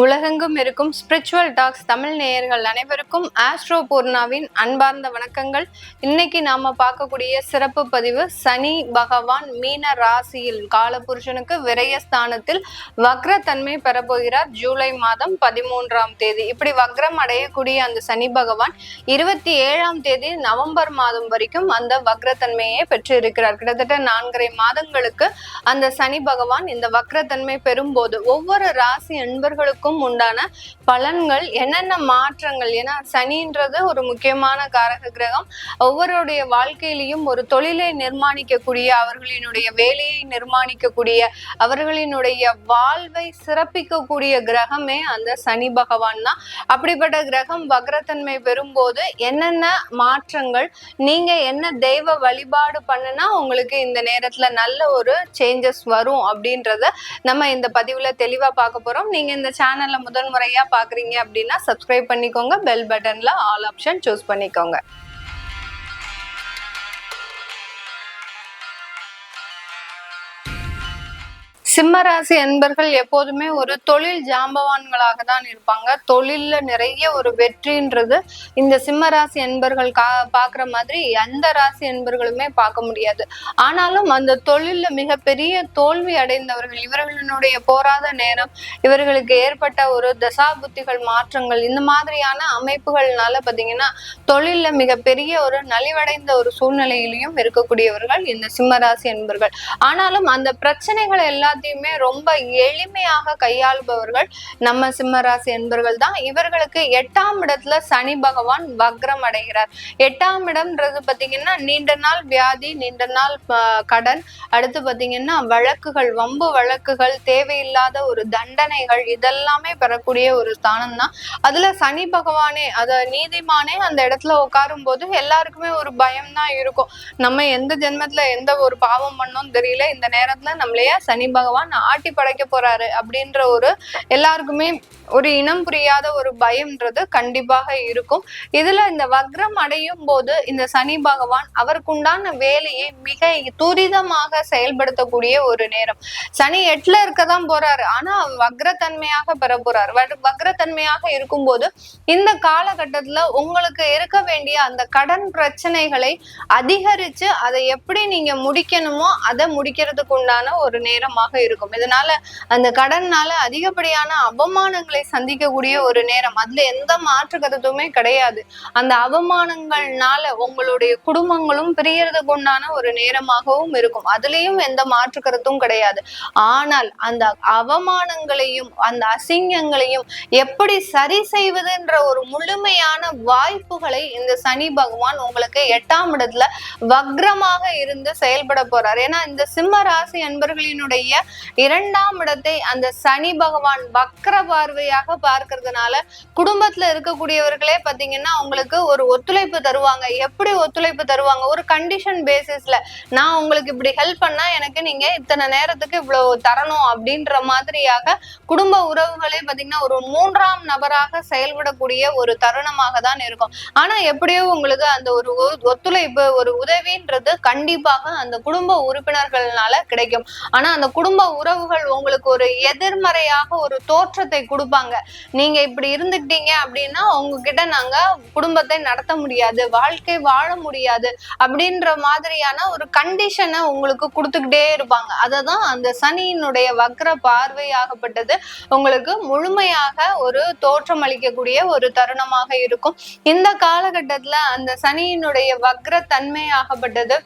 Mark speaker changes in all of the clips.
Speaker 1: உலகெங்கும் இருக்கும் spiritual tax Tamil நேயர்கள் அனைவருக்கும் ஆஸ்ட்ரோ பூர்ணாவின் அன்பார்ந்த வணக்கங்கள். இன்னைக்கு நாம பார்க்கக்கூடிய சிறப்பு பதிவு சனி பகவான் மீன ராசியில் காலபுருஷனுக்கு விரயஸ்தானத்தில் வக்ரத்தன்மை பெறப்போகிறார் ஜூலை மாதம் பதிமூன்றாம் தேதி. இப்படி வக்ரம் அடையக்கூடிய அந்த சனி பகவான் இருபத்தி ஏழாம் தேதி நவம்பர் மாதம் வரைக்கும் அந்த வக்ரத்தன்மையை பெற்று இருக்கிறார் கிட்டத்தட்ட நான்கரை மாதங்களுக்கு அந்த சனி பகவான் இந்த வக்ரத்தன்மை பெறும்போது ஒவ்வொரு ராசி அன்பர்களுக்கும் உண்டான பலன்கள் என்னென்ன மாற்றங்கள்? ஏன்னா சனின்றது ஒரு முக்கியமான காரக கிரகம். ஒவ்வொருடைய வாழ்க்கையிலையும் ஒரு தொழிலை நிர்மாணிக்கக்கூடிய அவர்களினுடைய வேலையை நிர்மாணிக்கக்கூடிய அவர்களினுடைய வாழ்வை சிறப்பிக்கக்கூடிய கிரகமே அந்த சனி பகவான் தான். அப்படிப்பட்ட கிரகம் வக்ரத்தன்மை பெறும்போது என்னென்ன மாற்றங்கள் நீங்க என்ன தெய்வ வழிபாடு பண்ணுனா உங்களுக்கு இந்த நேரத்துல நல்ல ஒரு சேஞ்சஸ் வரும் அப்படின்றத நம்ம இந்த பதிவுல தெளிவா பார்க்க போறோம். நீங்க இந்த சேனல்ல முதல் முறையா பாக்குறீங்க அப்படின்னா சப்ஸ்கிரைப் பண்ணிக்கோங்க பெல் பட்டன்ல ஆல் ஆப்ஷன் சூஸ் பண்ணிக்கோங்க. சிம்மராசி அன்பர்கள் எப்போதுமே ஒரு தொழில் ஜாம்பவான்களாக தான் இருப்பாங்க. தொழில்ல நிறைய ஒரு வெற்றின்றது இந்த சிம்மராசி அன்பர்கள் கா பாக்குற மாதிரி எந்த ராசி அன்பர்களுமே பார்க்க முடியாது. ஆனாலும் அந்த தொழில்ல மிகப்பெரிய தோல்வி அடைந்தவர்கள் இவர்களுடைய போராத நேரம் இவர்களுக்கு ஏற்பட்ட ஒரு தசாபுத்திகள் மாற்றங்கள் இந்த மாதிரியான அமைப்புகள்னால பாத்தீங்கன்னா தொழில்ல மிகப்பெரிய ஒரு நலிவடைந்த ஒரு சூழ்நிலையிலையும் இருக்கக்கூடியவர்கள் இந்த சிம்மராசி அன்பர்கள். ஆனாலும் அந்த பிரச்சனைகள் எல்லாத்தையும் ரொம்ப எளிமையாக கையாளுபவர்கள் நம்ம சிம்மராசி என்பர்கள் தான். இவர்களுக்கு எட்டாம் இடத்துல சனி பகவான் வக்ரம் அடைகிறார். எட்டாம் இடம்ன்றது பாத்தீங்கன்னா நீண்ட நாள் வியாதி நீண்ட நாள் கடன். அடுத்து பாத்தீங்கன்னா வழக்குகள் வம்பு வழக்குகள் தேவையில்லாத ஒரு தண்டனைகள் இதெல்லாமே பெறக்கூடிய ஒரு ஸ்தானம் தான். அதுல சனி பகவானே அத நீதிமானே அந்த இடத்துல உட்காரும் போது எல்லாருக்குமே ஒரு பயம் தான் இருக்கும். நம்ம எந்த ஜென்மத்துல எந்த ஒரு பாவம் பண்ணோம் தெரியல. இந்த நேரத்துல நம்மளைய சனி பகவான் ஆட்டி படைக்க போறாரு அப்படின்ற ஒரு எல்லாருக்குமே ஒரு இனம் புரியாத ஒரு பயம்ன்றது கண்டிப்பாக இருக்கும். இதுல இந்த வக்ரம் அடையும் போது இந்த சனி பகவான் அவருக்குண்டான வேலையை மிக துரிதமாக செயல்படுத்தக்கூடிய ஒரு நேரம். சனி எட்டுல இருக்கதான் போறாரு. ஆனா வக்ரத்தன்மையாக பெற போறாரு. வ- வக்ரத்தன்மையாக இருக்கும்போது இந்த காலகட்டத்துல உங்களுக்கு இருக்க வேண்டிய அந்த கடன் பிரச்சனைகளை அதிகரிச்சு அதை எப்படி நீங்க முடிக்கணுமோ அதை முடிக்கிறதுக்கு உண்டான ஒரு நேரமாக இருக்கும். இதனால அந்த கடன்னால அதிகப்படியான அவமானங்களை சந்திக்கக்கூடிய ஒரு நேரம். அதுல எந்த மாற்று கருத்துமே கிடையாது. அந்த அவமானங்கள்னால உங்களுடைய குடும்பங்களும் பிரியறதுக்கு உண்டான ஒரு நேரமாகவும் இருக்கும். அதுலயும் எந்த மாற்று கருத்தும் கிடையாது. ஆனால் அந்த அவமானங்களையும் அந்த அசிங்கங்களையும் எப்படி சரி செய்வதுன்ற ஒரு முழுமையான வாய்ப்புகளை இந்த சனி பகவான் உங்களுக்கு எட்டாம் இடத்துல வக்ரமாக இருந்து செயல்பட போறார். ஏன்னா இந்த சிம்ம ராசி அன்பர்களினுடைய இரண்டாம் இடத்தை அந்த சனி பகவான் வக்கர பார்வையாக பார்க்கறதுனால குடும்பத்துல இருக்கக்கூடியவர்களே பாத்தீங்கன்னா உங்களுக்கு ஒரு ஒத்துழைப்பு தருவாங்க. எப்படி ஒத்துழைப்பு தருவாங்க? ஒரு கண்டிஷன் பேசிஸ்ல நான் உங்களுக்கு இப்படி ஹெல்ப் பண்ணா எனக்கு நீங்க இத்தனை நேரத்துக்கு இவ்வளவு தரணும் அப்படின்ற மாதிரியாக குடும்ப உறவுகளே பாத்தீங்கன்னா ஒரு மூன்றாம் நபராக செயல்படக்கூடிய ஒரு தருணமாக தான் இருக்கும். ஆனா எப்படியோ உங்களுக்கு அந்த ஒரு ஒத்துழைப்பு ஒரு உதவின்றது கண்டிப்பாக அந்த குடும்ப உறுப்பினர்கள்னால கிடைக்கும். ஆனா அந்த குடும்ப உறவுகள் உங்களுக்கு ஒரு எதிர்மறையாக ஒரு தோற்றத்தை கொடுப்பாங்க. நீங்க இப்படி இருந்துட்டீங்க அப்படின்னா உங்ககிட்ட நாங்க குடும்பத்தை நடத்த முடியாது வாழ்க்கை வாழ முடியாது அப்படின்ற மாதிரியான ஒரு கண்டிஷனை உங்களுக்கு கொடுத்துக்கிட்டே இருப்பாங்க. அததான் அந்த சனியினுடைய வக்ர பார்வையாகப்பட்டது. உங்களுக்கு முழுமையாக ஒரு தோற்றம் அளிக்கக்கூடிய ஒரு தருணமாக இருக்கும். இந்த காலகட்டத்துல அந்த சனியினுடைய வக்ர தன்மையாகப்பட்டது.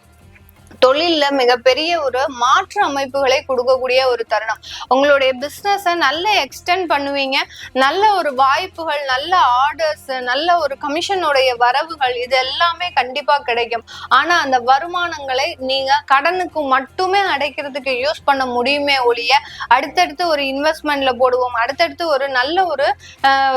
Speaker 1: தொழில்ல மிகப்பெரிய ஒரு மாற்று அமைப்புகளை கொடுக்கக்கூடிய ஒரு தருணம். உங்களுடைய பிஸ்னஸை நல்ல எக்ஸ்டெண்ட் பண்ணுவீங்க. நல்ல ஒரு வாய்ப்புகள் நல்ல ஆர்டர்ஸ் நல்ல ஒரு கமிஷனுடைய வரவுகள் இது எல்லாமே கண்டிப்பா கிடைக்கும். ஆனா அந்த வருமானங்களை நீங்க கடனுக்கு மட்டுமே அடைக்கிறதுக்கு யூஸ் பண்ண முடியுமே ஒழிய அடுத்தடுத்து ஒரு இன்வெஸ்ட்மெண்ட்ல போடுவோம் அடுத்தடுத்து ஒரு நல்ல ஒரு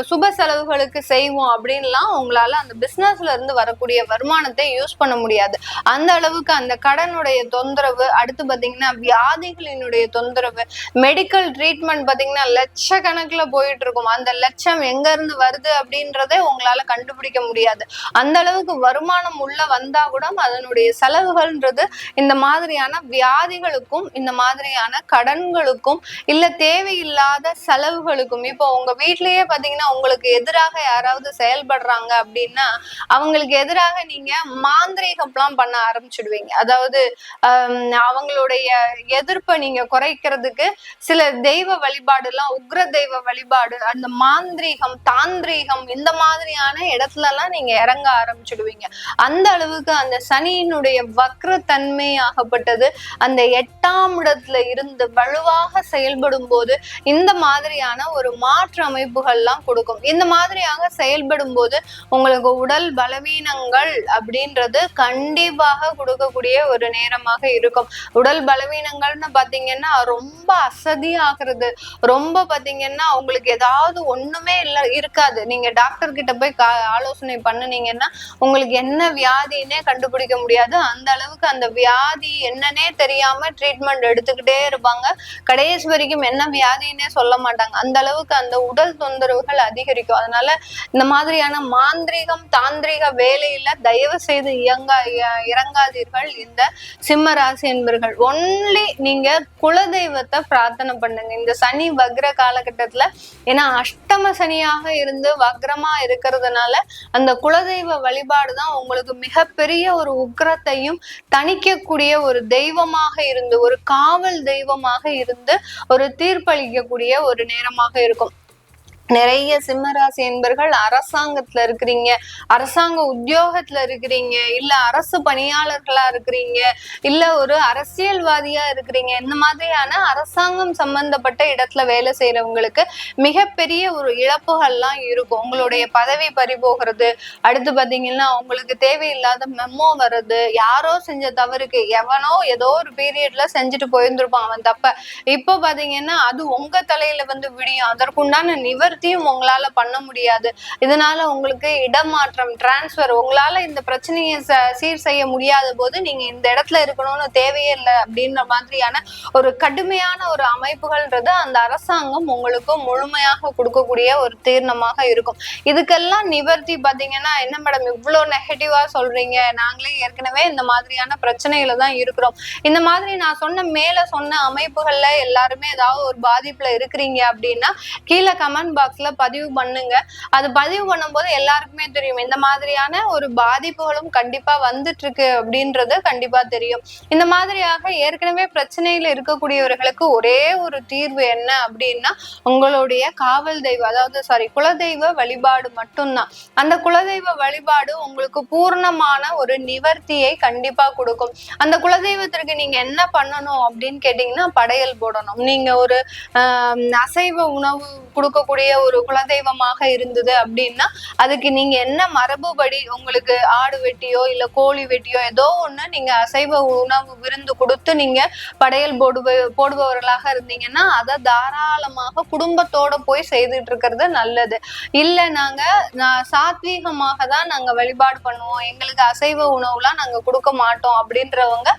Speaker 1: சுப செலவுகளுக்கு செய்வோம் அப்படின்லாம் உங்களால அந்த பிஸ்னஸ்ல இருந்து வரக்கூடிய வருமானத்தை யூஸ் பண்ண முடியாது. அந்த அளவுக்கு அந்த கடன் கடனுடைய தொந்தரவு அடுத்து பாத்தீங்கன்னா வியாதிகளினுடைய தொந்தரவு மெடிக்கல் ட்ரீட்மெண்ட் பாத்தீங்கன்னா லட்சக்கணக்கில் போயிட்டு இருக்கும் அந்த லட்சம் எங்க இருந்து வருது அப்படின்றதே உங்களால கண்டுபிடிக்க முடியாது. அந்த அளவுக்கு வருமானம் உள்ள வந்தா கூட அதனுடைய செலவுகள்ன்றது இந்த மாதிரியான வியாதிகளுக்கும் இந்த மாதிரியான கடன்களுக்கும் இல்ல தேவையில்லாத செலவுகளுக்கும் இப்போ உங்க வீட்லயே பாத்தீங்கன்னா உங்களுக்கு எதிராக யாராவது செயல்படுறாங்க அப்படின்னா அவங்களுக்கு எதிராக நீங்க மாந்திரீகம்லாம் பண்ண ஆரம்பிச்சிடுவீங்க. அதாவது அவங்களுடைய எதிர்ப்பை நீங்க குறைக்கிறதுக்கு சில தெய்வ வழிபாடு எல்லாம் உக்ர தெய்வ வழிபாடு அந்த மாந்திரீகம் தாந்திரீகம் இந்த மாதிரியான இடத்துல எல்லாம் நீங்க இறங்க ஆரம்பிச்சிடுவீங்க. அந்த அளவுக்கு அந்த சனியினுடைய வக்ர தன்மை ஆகப்பட்டது அந்த எட்டாம் இடத்துல இருந்து வலுவாக செயல்படும் போது இந்த மாதிரியான ஒரு மாற்று அமைப்புகள்லாம் கொடுக்கும். இந்த மாதிரியாக செயல்படும் போது உங்களுக்கு உடல் பலவீனங்கள் அப்படின்றது கண்டிப்பாக கொடுக்கக்கூடிய ஒரு நேரமாக இருக்கும். உடல் பலவீனங்கள்னு பாத்தீங்கன்னா ரொம்ப அசதி ஆகுறது ரொம்ப பாத்தீங்கன்னா உங்களுக்கு ஏதாவது ஒண்ணுமே இல்ல இருக்காது. நீங்க டாக்டர் கிட்ட போய் கா- ஆலோசனை பண்ணுனீங்கன்னா உங்களுக்கு என்ன வியாதின்னே கண்டுபிடிக்க முடியாது. அந்த அளவுக்கு அந்த வியாதி என்னன்னே தெரியாம ட்ரீட்மெண்ட் எடுத்துக்கிட்டே இருப்பாங்க. கடைசி வரைக்கும் என்ன வியாதின்னே சொல்ல மாட்டாங்க. அந்த அளவுக்கு அந்த உடல் தொந்தரவுகள் அதிகரிக்கும். அதனால இந்த மாதிரியான மாந்திரீகம் தாந்திரிக வேலையில தயவு செய்து இயங்கா இறங்காதீர்கள். இந்த சிம்ம ராசி என்பர்கள் ஒன்லி நீங்க குலதெய்வத்தை பிரார்த்தனை பண்ணுங்க. இந்த சனி வக்ர காலகட்டத்துல ஏன்னா அஷ்டம சனியாக இருந்து வக்ரமா இருக்கிறதுனால அந்த குலதெய்வ வழிபாடு தான் உங்களுக்கு மிகப்பெரிய ஒரு உக்கிரத்தையும் தணிக்கக்கூடிய ஒரு தெய்வமாக இருந்து ஒரு காவல் தெய்வமாக இருந்து ஒரு தீர்ப்பளிக்கக்கூடிய ஒரு நேரமாக இருக்கும். நிறைய சிம்மராசி என்பர்கள் அரசாங்கத்துல இருக்கிறீங்க. அரசாங்க உத்தியோகத்துல இருக்கிறீங்க. இல்ல அரசு பணியாளர்களா இருக்கிறீங்க. இல்ல ஒரு அரசியல்வாதியா இருக்கிறீங்க. இந்த மாதிரியான அரசாங்கம் சம்பந்தப்பட்ட இடத்துல வேலை செய்யறவங்களுக்கு மிகப்பெரிய ஒரு இழப்புகள்லாம் இருக்கும். உங்களுடைய பதவி பறி போகிறது. அடுத்து பாத்தீங்கன்னா உங்களுக்கு தேவையில்லாத மெமோ வர்றது. யாரோ செஞ்ச தவறுக்கு எவனோ ஏதோ ஒரு பீரியட்ல செஞ்சுட்டு போயிருந்திருப்பான் அவன் தப்ப. இப்போ பாத்தீங்கன்னா அது உங்க தலையில வந்து விடியும். அதற்குண்டான நிவர் நிவர்த்தியும் உங்களால பண்ண முடியாது. இதனால உங்களுக்கு இடமாற்றம் டிரான்ஸ்ஃபர் உங்களால இந்த பிரச்சனையை ச- சீர் செய்ய முடியாத போது நீங்க இந்த இடத்துல இருக்கணும்னு தேவையே இல்லை அப்படின்ற மாதிரியான ஒரு கடுமையான ஒரு அமைப்புகள்ன்றது அந்த அரசாங்கம் உங்களுக்கு முழுமையாக கொடுக்கக்கூடிய ஒரு தீர்ணமாக இருக்கும். இதுக்கெல்லாம் நிவர்த்தி பாத்தீங்கன்னா என்ன மேடம் இவ்வளவு நெகட்டிவா சொல்றீங்க? நாங்களே ஏற்கனவே இந்த மாதிரியான பிரச்சனையில தான் இருக்கிறோம். இந்த மாதிரி நான் சொன்ன மேல சொன்ன அமைப்புகள்ல எல்லாருமே ஏதாவது ஒரு பாதிப்புல இருக்கிறீங்க அப்படின்னா கீழே கமெண்ட் பாக்ஸ்ல பதிவு பண்ணுங்க. அது பதிவு பண்ணும்போது எல்லாருக்குமே தெரியும். இந்த மாதிரியான ஒரு பாதிப்புகளும் கண்டிப்பா வந்துட்டு இருக்கு அப்படின்றது கண்டிப்பா தெரியும். இந்த மாதிரியாக ஏற்கனவே பிரச்சனையில இருக்கக்கூடியவர்களுக்கு ஒரே ஒரு தீர்வு என்ன அப்படின்னா உங்களுடைய காவல் தெய்வம் அதாவது சாரி குலதெய்வ வழிபாடு மட்டும்தான். அந்த குலதெய்வ வழிபாடு உங்களுக்கு பூர்ணமான ஒரு நிவர்த்தியை கண்டிப்பா கொடுக்கும். அந்த குலதெய்வத்திற்கு நீங்க என்ன பண்ணணும் அப்படின்னு கேட்டீங்கன்னா படையல் போடணும். நீங்க ஒரு ஆஹ் அசைவ உணவு கொடுக்கக்கூடிய ஒரு குலதெய்வமாக இருந்தது அப்படின்னா அதுக்கு நீங்க என்ன மரபுபடி உங்களுக்கு ஆடு வெட்டியோ இல்ல கோழி வெட்டியோ ஏதோ ஒண்ணு நீங்க அசைவ உணவு விருந்து கொடுத்து நீங்க படையல் போடுவ போடுபவர்களாக இருந்தீங்கன்னா அதை தாராளமாக குடும்பத்தோட போய் செய்துட்டு இருக்கிறது நல்லது. இல்ல நாங்க நான் சாத்வீகமாக தான் நாங்க வழிபாடு பண்ணுவோம். எங்களுக்கு அசைவ உணவுலாம் நாங்க கொடுக்க மாட்டோம் அப்படின்றவங்க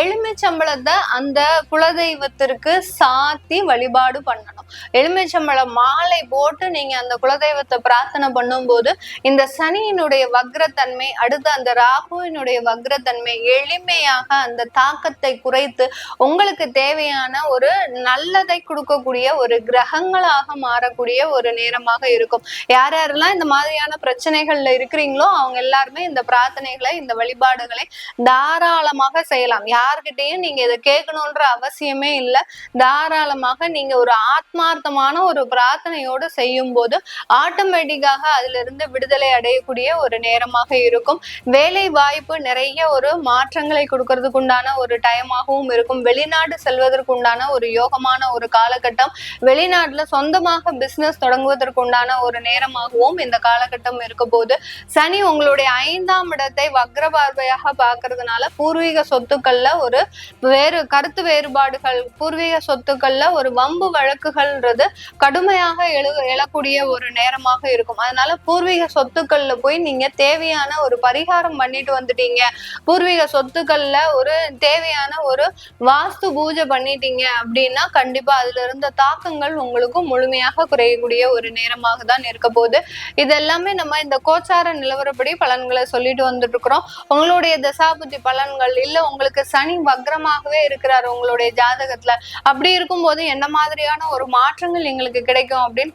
Speaker 1: எலுமிச்சம்பழத்தை அந்த குலதெய்வத்திற்கு சாத்தி வழிபாடு பண்ணணும். எலுமிச்சம்பழம் மாலை போட்டு நீங்க அந்த குலதெய்வத்தை பிரார்த்தனை பண்ணும்போது இந்த சனியினுடைய வக்ரத்தன்மை அடுத்து அந்த ராகுவினுடைய வக்ரத்தன்மை எளிமையாக அந்த தாக்கத்தை குறைத்து உங்களுக்கு தேவையான ஒரு நல்லதை கொடுக்கக்கூடிய ஒரு கிரகங்களாக மாறக்கூடிய ஒரு நேரமாக இருக்கும். யார் யாரெல்லாம் இந்த மாதிரியான பிரச்சனைகள்ல இருக்கிறீங்களோ அவங்க எல்லாருமே இந்த பிரார்த்தனைகளை இந்த வழிபாடுகளை தாராளமாக செய்யலாம். யார்கிட்டயும் நீங்க இதை கேட்கணுன்ற அவசியமே இல்லை. தாராளமாக நீங்க ஒரு ஆத்மார்த்தமான ஒரு பிரார்த்தனையோடு செய்யும் போது ஆட்டோமேட்டிக்காக அதுல இருந்து விடுதலை அடையக்கூடிய ஒரு நேரமாக இருக்கும். வேலை வாய்ப்பு நிறைய ஒரு மாற்றங்களை கொடுக்கறதுக்கு உண்டான ஒரு டைமாகவும் இருக்கும். வெளிநாடு செல்வதற்கு உண்டான ஒரு யோகமான ஒரு காலகட்டம் வெளிநாட்டுல சொந்தமாக பிசினஸ் தொடங்குவதற்கு உண்டான ஒரு நேரமாகவும் இந்த காலகட்டம் இருக்க போது சனி உங்களுடைய ஐந்தாம் இடத்தை வக்ர பார்வையாக பார்க்கறதுனால பூர்வீக சொத்துக்கள்ல ஒரு வேறு கருத்து வேறுபாடுகள் பூர்வீக சொத்துக்கள்ல ஒரு வம்பு வழக்குகள்ன்றது கடுமையாக எழு எழக்கூடிய ஒரு நேரமாக இருக்கும். அதனால பூர்வீக சொத்துக்கள்ல போய் நீங்க தேவையான ஒரு பரிகாரம் பண்ணிட்டு வந்துட்டீங்க. பூர்வீக சொத்துக்கள்ல ஒரு தேவையான ஒரு வாஸ்து பூஜை பண்ணிட்டீங்க அப்படின்னா கண்டிப்பா அதுல இருந்த தாக்கங்கள் உங்களுக்கு முழுமையாக குறையக்கூடிய ஒரு நேரமாக தான் இருக்க போகுது. இது எல்லாமே நம்ம இந்த கோச்சார நிலவரப்படி பலன்களை சொல்லிட்டு வந்துட்டு இருக்கிறோம் உங்களுடைய தசாபுத்தி பலன்கள் இல்ல உங்களுக்கு சனி வக்ரமாகவே இருக்கிறார் உங்களுடைய ஜாதகத்துல. அப்படி இருக்கும்போது என்ன மாதிரியான ஒரு மாற்றங்கள் எங்களுக்கு கிடைக்கும் அப்படின்னு